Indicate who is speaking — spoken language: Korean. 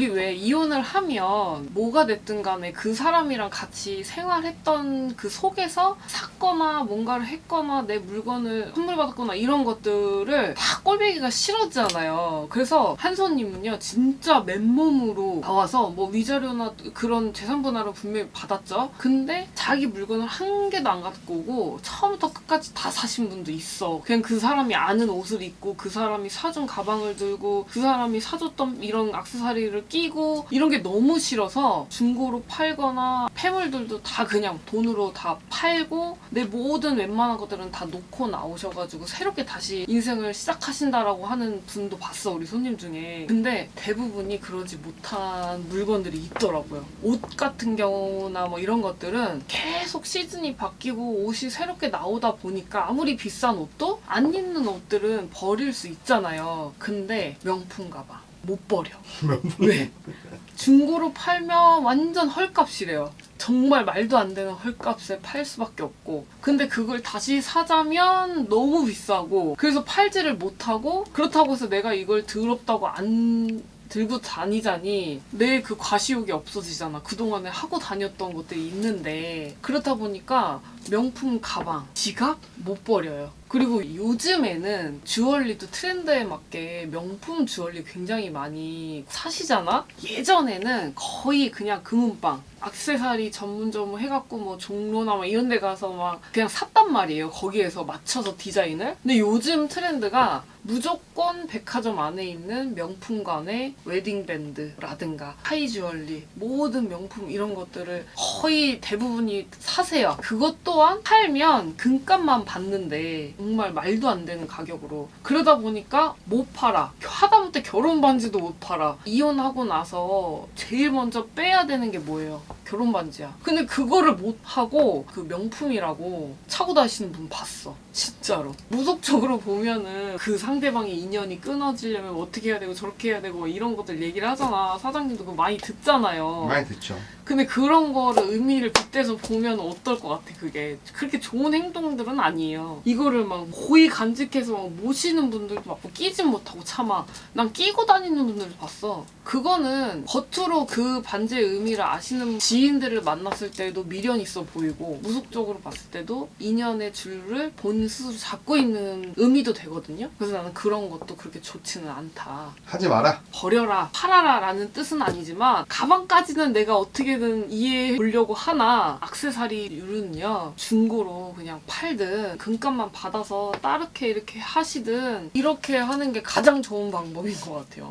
Speaker 1: 우리 왜 이혼을 하면 뭐가 됐든 간에 그 사람이랑 같이 생활했던 그 속에서 샀거나 뭔가를 했거나 내 물건을 선물 받았거나 이런 것들을 다 꼴배기가 싫어지잖아요. 그래서 한손님은요 진짜 맨몸으로 나와서 뭐 위자료나 그런 재산 분할은 분명히 받았죠. 근데 자기 물건을 한 개도 안 갖고 오고 처음부터 끝까지 다 사신 분도 있어. 그냥 그 사람이 아는 옷을 입고 그 사람이 사준 가방을 들고 그 사람이 사줬던 이런 악세사리를 끼고 이런 게 너무 싫어서 중고로 팔거나 폐물들도 다 그냥 돈으로 다 팔고 내 모든 웬만한 것들은 다 놓고 나오셔가지고 새롭게 다시 인생을 시작하 신다라고 하는 분도 봤어 우리 손님 중에. 근데 대부분이 그러지 못한 물건들이 있더라고요. 옷 같은 경우나 뭐 이런 것들은 계속 시즌이 바뀌고 옷이 새롭게 나오다 보니까 아무리 비싼 옷도 안 입는 옷들은 버릴 수 있잖아요. 근데 명품 가방 못 버려. 왜? 중고로 팔면 완전 헐값이래요. 정말 말도 안 되는 헐값에 팔 수밖에 없고. 근데 그걸 다시 사자면 너무 비싸고. 그래서 팔지를 못하고, 그렇다고 해서 내가 이걸 더럽다고 안 들고 다니자니 내 그 과시욕이 없어지잖아. 그동안에 하고 다녔던 것들이 있는데. 그렇다 보니까 명품 가방, 지갑 못 버려요. 그리고 요즘에는 주얼리도 트렌드에 맞게 명품 주얼리 굉장히 많이 사시잖아? 예전에는 거의 그냥 금은방, 악세사리 전문점 해갖고 뭐 종로나 막 이런 데 가서 막 그냥 샀단 말이에요. 거기에서 맞춰서 디자인을. 근데 요즘 트렌드가 무조건 백화점 안에 있는 명품관의 웨딩밴드라든가 하이주얼리 모든 명품 이런 것들을 거의 대부분이 사세요. 그것 또한 팔면 금값만 받는데 정말 말도 안 되는 가격으로 그러다 보니까 못 팔아. 하 다못해 결혼 반지도 못 팔아. 이혼하고 나서 제일 먼저 빼야 되는 게 뭐예요? 결혼 반지야. 근데 그거를 못 하고 그 명품이라고 차고 다니시는 분 봤어. 진짜로. 무속적으로 보면은 그 상대방의 인연이 끊어지려면 어떻게 해야 되고 저렇게 해야 되고 이런 것들 얘기를 하잖아. 사장님도 그거 많이 듣잖아요.
Speaker 2: 많이 듣죠.
Speaker 1: 근데 그런 거를 의미를 빗대서 보면 어떨 것 같아 그게 그렇게 좋은 행동들은 아니에요 이거를 막 고이 간직해서 막 모시는 분들도 많고 끼진 못하고 참아 난 끼고 다니는 분들도 봤어. 그거는 겉으로 그 반지의 의미를 아시는 지인들을 만났을 때도 미련 있어 보이고 무속적으로 봤을 때도 인연의 줄을 본 스스로 잡고 있는 의미도 되거든요. 그래서 나는 그런 것도 그렇게 좋지는 않다.
Speaker 2: 하지 마라.
Speaker 1: 버려라, 팔아라 라는 뜻은 아니지만 가방까지는 내가 어떻게든 이해해 보려고 하나 악세사리류는요 중고로 그냥 팔든 금값만 받아서 따르게 이렇게 하시든 이렇게 하는 게 가장 좋은 방법인 것 같아요.